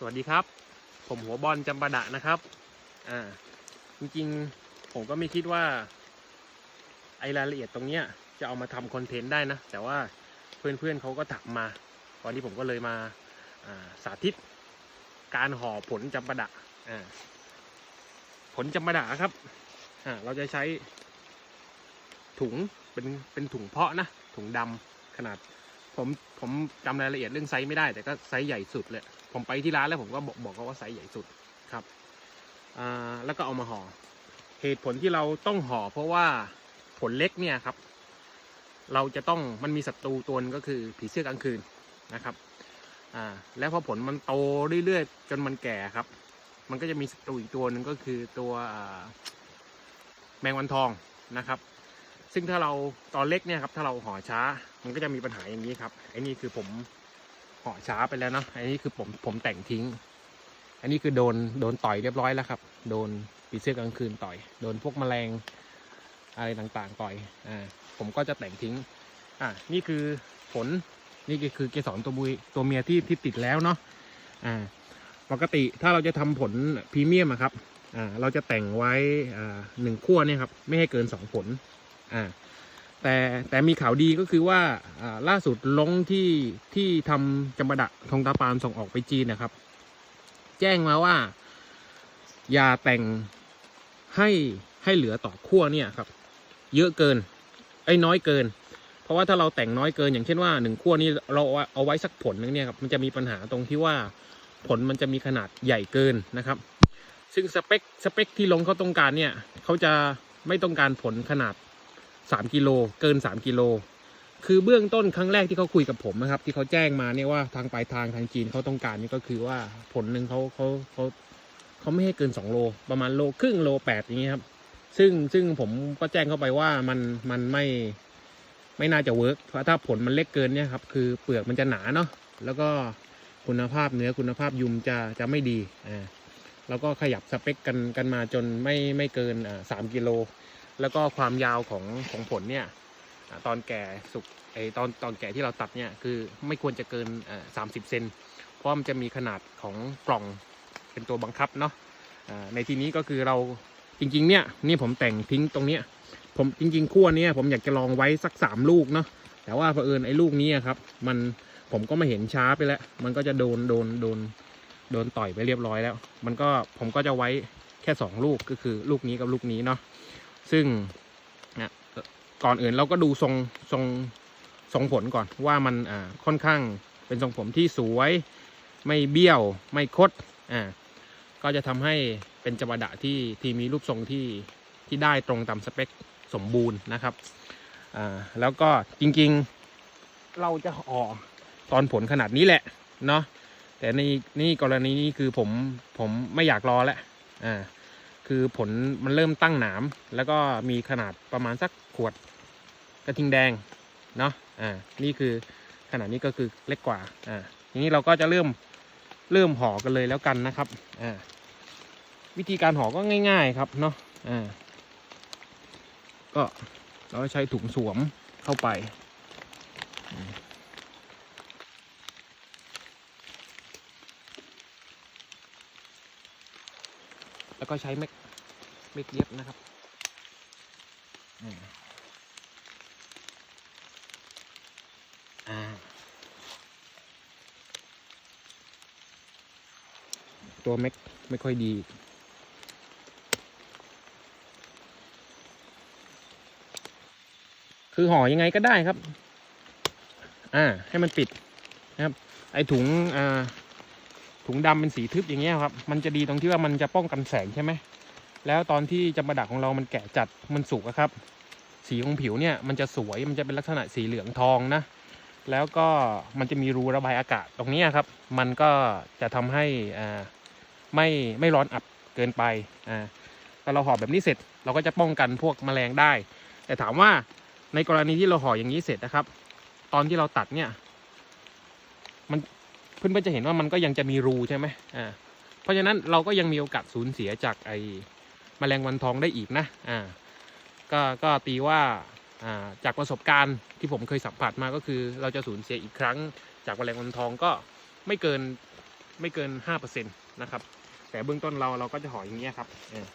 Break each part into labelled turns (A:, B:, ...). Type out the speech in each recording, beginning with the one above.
A: สวัสดีครับ ผมหัวบอลจำปาดะนะครับ อ่า จริงๆ ผมก็ไม่คิดว่า ไอรายละเอียดตรงเนี้ย จะเอามาทำคอนเทนต์ได้นะ แต่ว่าเพื่อนๆเขาก็ถักมา วันนี้ผมก็เลยมาาสาธิต การห่อผลจำปาดะ อ่า ผลจำปาดะครับ อ่า เราจะใช้ถุงเป็นเป็นถุงเพาะนะ ถุงดำขนาด ผม ผมจำรายละเอียดเรื่องไซส์ไม่ได้ แต่ก็ไซส์ใหญ่สุดเลยผมไปที่ร้านแล้วผมก็บอกบอกเขาว่าไซส์ใหญ่สุดครับอ่าแล้วก็เอามาห่อเหตุผลที่เราต้องห่อเพราะว่าผลเล็กเนี่ยครับ เราจะต้องมันมีศัตรูตัวนึงก็คือผีเสื้อกลางคืนนะครับอ่าแล้วพอผลมันโตเรื่อยๆจนมันแก่ครับ มันก็จะมีศัตรูอีกตัวหนึ่งก็คือตัวแมงวันทองนะครับ ซึ่งถ้าเราตอนเล็กเนี่ยครับถ้าเราห่อช้า มันก็จะมีปัญหาอย่างนี้ครับไอ้นี่คือผมห่อช้าไปแล้วเนาะไอันนี้คือผมผมแต่งทิ้ง อันนี้คือโดนโดนต่อยเรียบร้อยแล้วครับ โดนปีเสื้อกลางคืนต่อย โดนพวกแมลงอะไรต่างๆต่อยอ่าผมก็จะแต่งทิ้งอ่านี่คือผลนี่ก็คือเกสรตัวบุยตัวเมียที่ที่ติดแล้วเนาะอ่าปกติถ้าเราจะทำผลพรีเมียมครับอ่าเราจะแต่งไว้อ่าหนึ่งขั้วเนี่ยครับไม่ให้เกินสองผล อ่าแต่แต่มีข่าวดีก็คือว่าอ่าล่าสุดลงที่ที่ทำจำปาดะทองตาปานส่งออกไปจีนนะครับ แจ้งมาว่า ยาแต่งให้ให้เหลือต่อขั้วเนี่ยครับ เยอะเกินไอ้น้อยเกิน เพราะว่าถ้าเราแต่งน้อยเกิน อย่างเช่นว่าหนึ่งขั้วนี่เราเอาเอาไว้สักผลนึงเนี่ยครับมันจะมีปัญหาตรงที่ว่าผลมันจะมีขนาดใหญ่เกินนะครับ ซึ่งสเปคสเปคที่ลงเขาต้องการเนี่ยเขาจะไม่ต้องการผลขนาด 3กิโลเกิน 3กิโลคือเบื้องต้นครั้งแรกที่เขาคุยกับผมนะครับ ที่เขาแจ้งมาเนี่ยว่าทางปลายทางทางจีนเขาต้องการนี่ก็คือว่าผลหนึ่งเขาเขาเขาเขาไม่ให้เกิน 2 โล ประมาณโลครึ่งโลแปดอย่างเงี้ยครับ ซึ่งซึ่งผมก็แจ้งเข้าไปว่ามันมันไม่ไม่น่าจะเวิร์กเพราะถ้าผลมันเล็กเกินเนี่ยครับคือเปลือกมันจะหนาเนาะแล้วก็คุณภาพเนื้อคุณภาพยุมจะจะไม่ดีอ่าแล้วก็ขยับสเปคกันกันมาจนไม่ไม่เกินอ่าสามกิโล แล้วก็ความยาวของของผลเนี่ยตอนแก่สุกไอตอนตอนแก่ที่เราตัดเนี่ยคือไม่ควรจะเกินสามสิบเซนเพราะมันจะมีขนาดของกล่องเป็นตัวบังคับเนาะในที่นี้ก็คือเราจริงๆเนี่ยนี่ผมแต่งทิ้งตรงเนี้ยผมจริงๆขั้วเนี้ยผมอยากจะลองไว้สักสามลูกเนาะแต่ว่าเผอิญไอ้ลูกนี้อะครับมันผมก็มาเห็นช้าไปแล้ว มันก็จะโดนโดนโดนโดนต่อยไปเรียบร้อยแล้ว มันก็ผมก็จะไว้แค่สองลูกก็คือลูกนี้กับลูกนี้เนาะ ซึ่งนะก่อนอื่นเราก็ดูทรงทรงทรงผลก่อนว่ามันอ่าค่อนข้างเป็นทรงผมที่สวย ไม่เบี้ยวไม่คดอ่าก็จะทำให้เป็นจบดะที่ที่มีรูปทรงที่ที่ได้ตรงตามสเปคสมบูรณ์นะครับอ่าแล้วก็จริงๆเราจะห่อตอนผลขนาดนี้แหละเนาะแต่ในนี่กรณีนี้คือผมผมไม่อยากรอแล้วอ่า คือผลมันเริ่มตั้งหนาม แล้วก็มีขนาดประมาณสักขวดกระทิงแดงเนาะอ่านี่คือขนาดนี้ก็คือเล็กกว่าอ่าอย่างนี้เราก็จะเริ่มเริ่มห่อกันเลยแล้วกันนะครับอ่าวิธีการห่อก็ง่าย ๆครับเนาะอ่าก็เราใช้ถุงสวมเข้าไป แล้วก็ใช้เม็ดไม่เย็บนะครับอ่าอ่าตัวเม็กไม่ค่อยดีคือห่อยังไงก็ได้ครับ อ่า ให้มันปิดนะครับ ไอถุง อ่า ถุงดำเป็นสีทึบอย่างเงี้ยครับ มันจะดีตรงที่ว่ามันจะป้องกันแสงใช่ไหม แล้วตอนที่จำปาดะของเรามันแก่จัดมันสุกอะครับ สีของผิวเนี่ยมันจะสวยมันจะเป็นลักษณะสีเหลืองทองนะ แล้วก็มันจะมีรูระบายอากาศตรงนี้ครับ มันก็จะทำให้อ่าไม่ไม่ร้อนอับเกินไปอ่าพอเราห่อแบบนี้เสร็จเราก็จะป้องกันพวกแมลงได้ แต่ถามว่าในกรณีที่เราห่ออย่างนี้เสร็จนะครับ ตอนที่เราตัดเนี่ย มัน เพื่อนๆจะเห็นว่ามันก็ยังจะมีรูใช่ไหมอ่าเพราะฉะนั้นเราก็ยังมีโอกาสสูญเสียจากไอแมลงวันทองได้อีกนะอ่าก็ก็ตีว่าอ่าจากประสบการณ์ที่ผมเคยสัมผัสมาก็คือ เราจะสูญเสียอีกครั้ง จากแมลงวันทองก็ไม่เกินไม่เกินห้าเปอร์เซ็นต์นะครับ แต่เบื้องต้นเราเราก็จะห่ออย่างเงี้ยครับเออ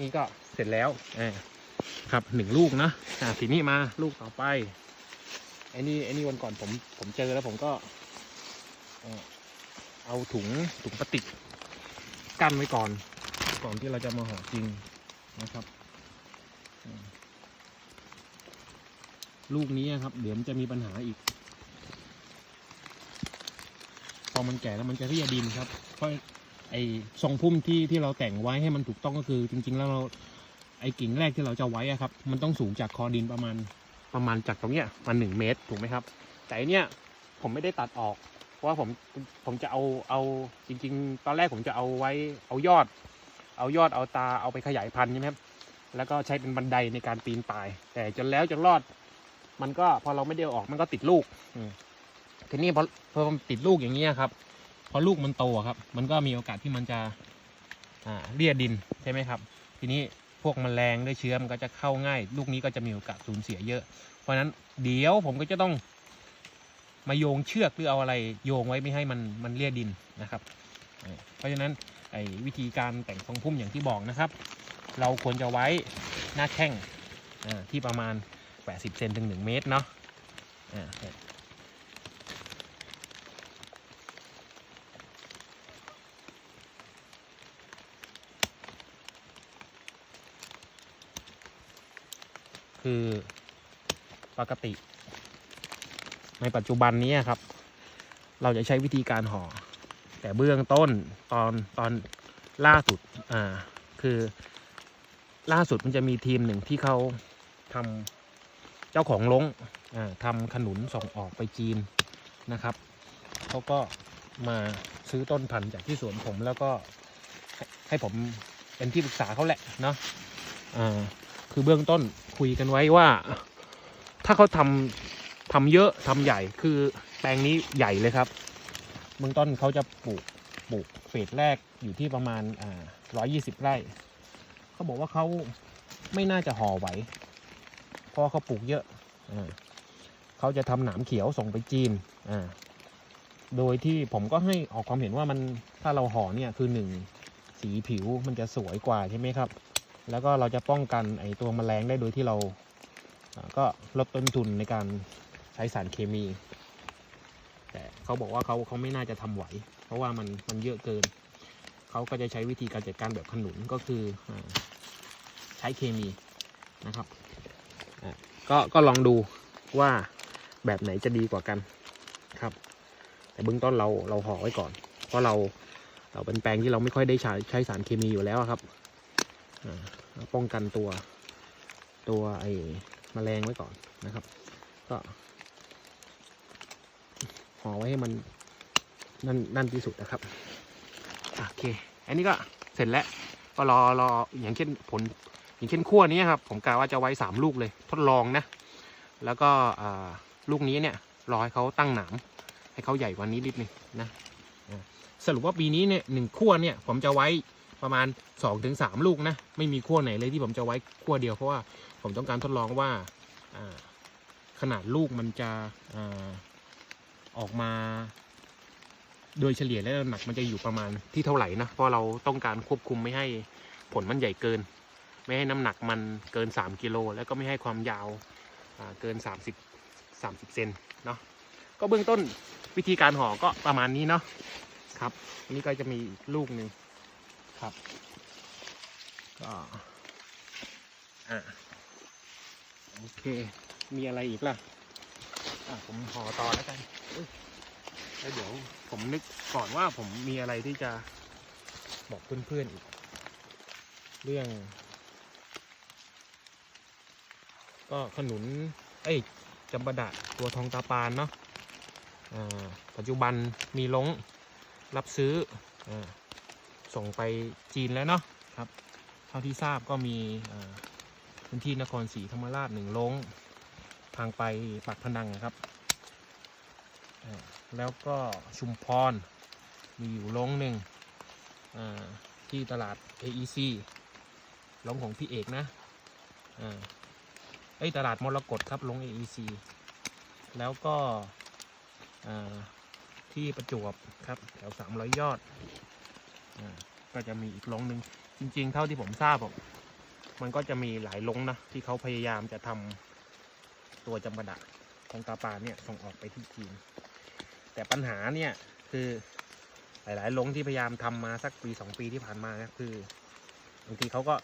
A: นี่ก็เสร็จแล้วเออครับหนึ่งลูกนะอ่าทีนี้มาลูกต่อไปไอ้นี่ไอ้นี่วันก่อนผมผมเจอแล้วผมก็ เอาถุงถุงพลาสติกกั้นไว้ก่อน ก่อนที่เราจะมาห่อจริงนะครับ ลูกนี้ครับ เดี๋ยวมันจะมีปัญหาอีกพอมันแก่แล้วมันจะเรียดินครับ เพราะไอ้ทรงพุ่มที่ที่เราแต่งไว้ให้มันถูกต้องก็คือ จริง ๆ แล้วเราไอ้กิ่งแรกที่เราจะไว้อะครับ มันต้องสูงจากคอดินประมาณประมาณจากตรงเนี้ยมาหนึ่งเมตรถูกไหมครับ แต่อันเนี้ยผมไม่ได้ตัดออก ราะว่าผมผมจะเอาเอาจริง ๆ ตอนแรกผมจะเอาไว้เอายอด เอายอดเอาตาเอาไปขยายพันธุ์ใช่ไหมครับแล้วก็ใช้เป็นบันไดในการปีนป่าย แต่จนแล้วจนรอด มันก็พอเราไม่ได้เอาออกมันก็ติดลูกอืมทีนี้พอพอมันติดลูกอย่างเงี้ยครับ พอลูกมันโตอะครับ มันก็มีโอกาสที่มันจะอ่าเลียดินใช่ไหมครับ ทีนี้พวกแมลงด้วยเชื้อมันก็จะเข้าง่าย ลูกนี้ก็จะมีโอกาสสูญเสียเยอะ เพราะฉะนั้นเดี๋ยวผมก็จะต้อง มาโยงเชือกหรือเอาอะไรโยงไว้ไม่ให้มันมันเลียดินนะครับ เพราะฉะนั้นไอ้วิธีการแต่งทรงพุ่มอย่างที่บอกนะครับ เราควรจะไว้หน้าแข้งที่ประมาณ 80เซนถึง 1 เมตรเนาะคือปกติ ในปัจจุบันนี้ครับ เราจะใช้วิธีการห่อ แต่เบื้องต้นตอนตอนล่าสุดอ่าคือล่าสุดมันจะมีทีมหนึ่งที่เขาทำเจ้าของลงอ่าทำขนุนส่งออกไปจีนนะครับเขาก็มาซื้อต้นพันธุ์จากที่สวนผมแล้วก็ให้ให้ผมเป็นที่ปรึกษาเขาแหละเนาะอ่าคือเบื้องต้นคุยกันไว้ว่า ถ้าเขาทำ ทำเยอะทำใหญ่คือแปลงนี้ใหญ่เลยครับเบื้องต้นเขาจะปลูกปลูกเฟสแรกอยู่ที่ประมาณอ่าร้อยยี่สิบไร่เขาบอกว่าเขาไม่น่าจะห่อไหวเพราะเขาปลูกเยอะอาเขาจะทำหนามเขียวส่งไปจีนอ่าโดยที่ผมก็ให้ออกความเห็นว่ามันถ้าเราห่อเนี่ยคือหนึ่งสีผิวมันจะสวยกว่าใช่ไหมครับ แล้วก็เราจะป้องกันไอตัวแมลงได้โดยที่เราก็ลดต้นทุนในการ ใช้สารเคมี แต่เขาบอกว่าเขาเขาไม่น่าจะทำไหว เพราะว่ามันมันเยอะเกิน เขาก็จะใช้วิธีการจัดการแบบขนุนก็คืออใช้เคมีนะครับอะก็ก็ลองดูว่าแบบไหนจะดีกว่ากันครับ แต่เบื้องต้นเราเราห่อไว้ก่อน เพราะเราเราเป็นแปลงที่เราไม่ค่อยได้ใช้ใช้สารเคมีอยู่แล้วครับอ่าป้องกันตัวตัวไอ้แมลงไว้ก่อนนะครับ ก็ ห่อไว้ให้มันนั่นนั่นที่สุดนะครับโอเค อันนี้ก็เสร็จแล้วก็รอรออย่างเช่นผล อย่างเช่นขั้วนี้ครับ ผมกะว่าจะไว้สามลูกเลย ทดลองนะ แล้วก็ลูกนี้เนี่ยรอให้เขาตั้งหนามให้เขาใหญ่กว่านี้นิดนึงนะสรุปว่าปีนี้เนี่ยหนึ่งขั้วเนี่ยผมจะไว้ประมาณสองถึงสามลูกนะไม่มีขั้วไหนเลยที่ผมจะไว้ขั้วเดียวเพราะว่าผมต้องการทดลองว่าขนาดลูกมันจะ ออกมา โดยเฉลี่ยแล้วน้ำหนักมันจะอยู่ประมาณที่เท่าไหร่นะ เพราะเราต้องการควบคุมไม่ให้ผลมันใหญ่เกิน ไม่ให้น้ำหนักมันเกิน 3กิโลแล้วก็ไม่ให้ความยาวอ่าเกิน 30 30เซนเนาะก็เบื้องต้นวิธีการห่อก็ประมาณนี้เนาะครับอันนี้ก็จะมีอีกลูกหนึ่งครับก็อ่าโอเค มีอะไรอีกล่ะ ผมห่อต่อแล้วกันแล้วเดี๋ยวผมนึกก่อนว่าผมมีอะไรที่จะบอกเพื่อนๆอีก เรื่อง ก็ขนุน เอ้ยจำปาดะตัวทองตาปานเนาะปัจจุบันมีลงรับซื้ออส่งไปจีนแล้วเนาะครับ เท่าที่ทราบก็มีพื้นที่นครศรีธรรมราชหนึ่งลง ทางไปปากพนังนะครับ แล้วก็ชุมพร มีอยู่ลงหนึ่งที่ตลาด AEC ลงของพี่เอกนะอ่าเอ้ตลาดมรกตครับลง AEC แล้วก็ที่ประจวบครับแถวสามร้อยยอดอก็จะมีอีกลงหนึ่งจริง ๆ เท่าที่ผมทราบมันก็จะมีหลายลงนะที่เขาพยายามจะทำ ตัวจำปาดะของตาปาเนี่ยส่งออกไปที่จีน แต่ปัญหาเนี่ยคือหลายๆลงที่พยายามทำมาสักปีสองปีที่ผ่านมานะคือบางทีเขาก็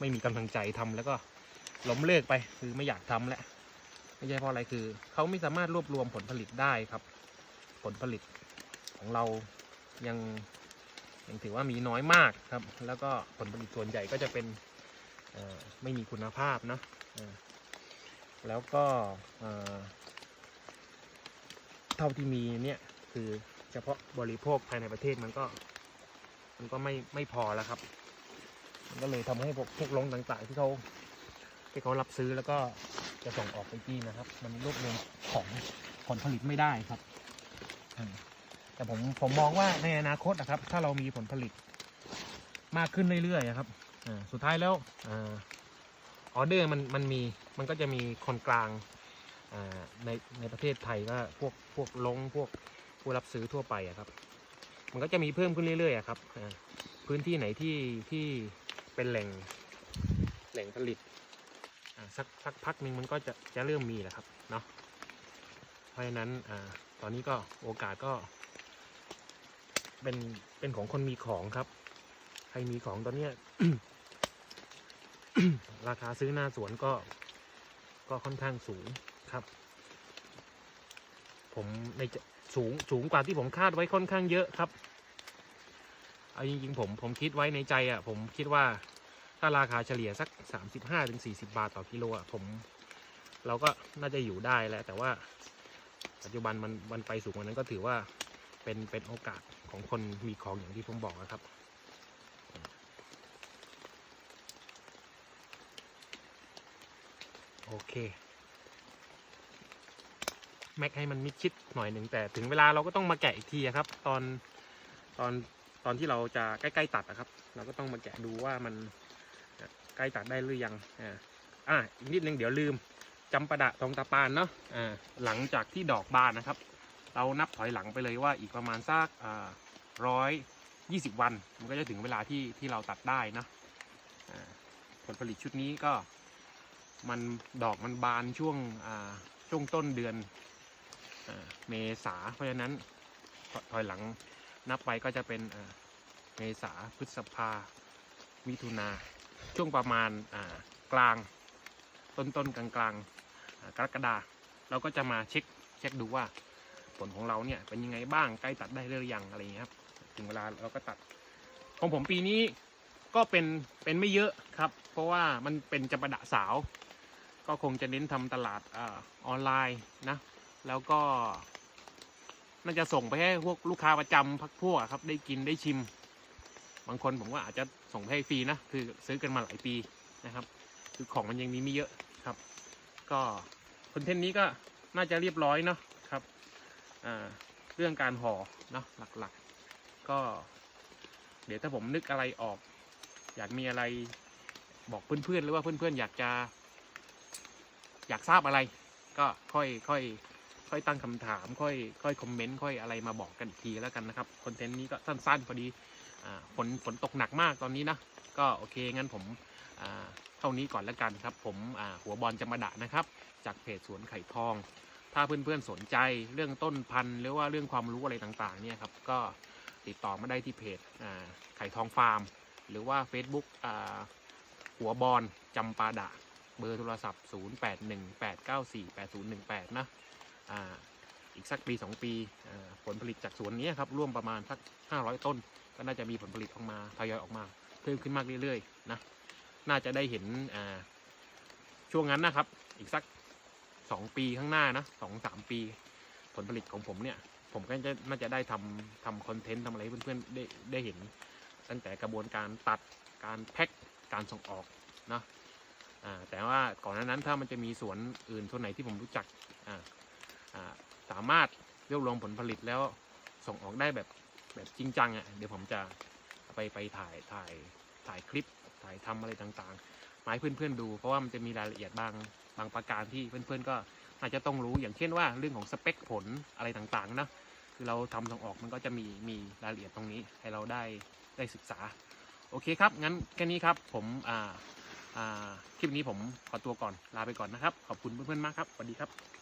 A: ไม่มีกำลังใจทำแล้วก็ล้มเลิกไปคือไม่อยากทำแล้วไม่ใช่เพราะอะไรคือเขาไม่สามารถรวบรวมผลผลิตได้ครับ ผลผลิตของเรายังยังถือว่ามีน้อยมากครับ แล้วก็ผลผลิตส่วนใหญ่ก็จะเป็นไม่มีคุณภาพนะ แล้วก็เท่าที่มีเนี่ยคือเฉพาะบริโภคภายในประเทศมันก็ มันก็ไม่ไม่พอแล้วครับ มันก็เลยทำให้พวกพวกลงต่างๆ ที่เขาที่เขารับซื้อแล้วก็จะส่งออกไปจีนนะครับ มันรวบรวมของผลผลิตไม่ได้ครับแต่ผมผมมองว่าในอนาคตนะครับ ถ้าเรามีผลผลิตมากขึ้นเรื่อยๆอะครับสุดท้ายแล้ว ออเดอร์มันมันมีมันก็จะมีคนกลางในในประเทศไทยก็พวกพวกลงพวกผู้รับซื้อทั่วไปอะครับ มันก็จะมีเพิ่มขึ้นเรื่อยๆอะครับพื้นที่ไหนที่ที่เป็นแหล่งแหล่งผลิตสักสักพักหนึ่งมันก็จะจะเริ่มมีแหละครับเนาะเพราะฉะนั้นอตอนนี้ก็โอกาสก็ เป็นเป็นของคนมีของครับ ใครมีของตอนเนี้ย ราคาซื้อหน้าสวนก็ก็ค่อนข้างสูงครับ ผมในสูงสูงกว่าที่ผมคาดไว้ค่อนข้างเยอะครับเอาจริงๆผมผมคิดไว้ในใจอะ ผมคิดว่าถ้าราคาเฉลี่ยสักสามสิบห้าถึงสี่สิบาทต่อกิโลอะผม เราก็น่าจะอยู่ได้แหล้วแต่ว่าปัจจุบันมันมันไปสูงกว่านั้นก็ถือว่าเป็นเป็นโอกาสของคนมีของอย่างที่ผมบอกนะครับ โอเค แม็กให้มันมิดชิดหน่อยหนึ่งแต่ถึงเวลาเราก็ต้องมาแกะอีกทีครับ ตอนตอนตอนที่เราจะใกล้ๆตัดนะครับ เราก็ต้องมาแกะดูว่ามันใกล้ตัดได้หรือยังอ่าอะอีกนิดนึงเดี๋ยวลืมจำปาดะทองตาปานเนาะอ่าหลังจากที่ดอกบานนะครับ เรานับถอยหลังไปเลยว่าอีกประมาณสักร้อยยี่สิบวัน มันก็จะถึงเวลาที่ที่เราตัดได้นะผลผลิตชุดนี้ก็ มันดอกมันบานช่วงอ่าช่วงต้นเดือนอเมษาเพราะฉะนั้นถถอยหลังนับไปก็จะเป็นเมษาพฤษภามิถุนาช่วงประมาณกลางต้นต้นกลางกลางกรกฎาเราก็จะมาเช็คเช็คดูว่าผลของเราเนี่ยเป็นยังไงบ้างใกล้ตัดได้หรือยังอะไรอย่างเงี้ยครับถึงเวลาเราก็ตัดของผมปีนี้ก็เป็นเป็นไม่เยอะครับ เพราะว่ามันเป็นจำปาดะสาว ก็คงจะเน้นทำตลาดออนไลน์นะ แล้วก็น่าจะส่งไปให้พวกลูกค้าประจำพักพวกอะครับ ได้กินได้ชิม บางคนผมว่าอาจจะส่งไปให้ฟรีนะ คือซื้อกันมาหลายปีนะครับ คือของมันยังมีไม่เยอะครับ ก็คอนเทนต์นี้ก็น่าจะเรียบร้อยเนาะครับเรื่องการห่อเนาะหลักๆ ก็ เดี๋ยวถ้าผมนึกอะไรออก อยากมีอะไรบอกเพื่อนๆ หรือว่าเพื่อนๆ อยากจะ อยากทราบอะไร ก็ค่อยค่อยค่อยตั้งคำถาม ค่อยค่อยคอมเมนต์ค่อยอะไรมาบอกกันอีกทีแล้วกันนะครับคอนเทนต์นี้ก็สั้นๆพอดีฝนฝนตกหนักมากตอนนี้นะก็โอเคงั้นผมอ่าเท่านี้ก่อนแล้วกันครับ ผมหัวบอลจะมาดะนะครับ จากเพจสวนไข่ทอง ถ้าเพื่อนๆสนใจเรื่องต้นพันธุ์หรือว่าเรื่องความรู้อะไรต่างๆเนี่ยครับก็ติดต่อมาได้ที่เพจไข่ทองฟาร์ม หรือว่า Facebook หัวบอลจำปาดะ เบอร์โทรศัพท์ 0818948018 นะอ่าอีกสักปี 2 ปีอ่าผลผลิตจากสวนนี้ครับร่วมประมาณสัก 500 ต้น ก็น่าจะมีผลผลิตออกมาทยอยออกมา เพิ่มขึ้นมากเรื่อยๆนะน่าจะได้เห็นอ่าช่วงนั้นนะครับ อีกสักสองปีข้างหน้านะสองสามปี ผลผลิตของผมเนี่ย ผมก็จะน่าจะได้ทำทำคอนเทนต์ทำอะไรให้เพื่อนๆได้ได้เห็น ตั้งแต่กระบวนการตัดการแพ็คการส่งออกนะ อ่าแต่ว่าก่อนหน้านั้นถ้ามันจะมีสวนอื่นส่วนไหนที่ผมรู้จักอ่าอ่าสามารถรวบรวมผลผลิตแล้วส่งออกได้แบบแบบจริงจังอะ่ะเดี๋ยวผมจะไปไปถ่ายถ่ายถ่ายคลิปถ่ายทำอะไรต่างๆมาให้เพื่อนๆดูเพราะว่ามันจะมีรายละเอียดบางบางประการที่เพื่อนๆก็อาจจะต้องรู้อย่างเช่นว่าเรื่องของสเปคผลอะไรต่างๆนะคือเราทำส่งออกมันก็จะมีมีรายละเอียดตรงนี้ให้เราได้ได้ศึกษา โอเคครับ งั้นแค่นี้ครับผมอ่า คลิปนี้ผมขอตัวก่อนลาไปก่อนนะครับ ขอบคุณเพื่อนๆมากครับสวัสดีครับ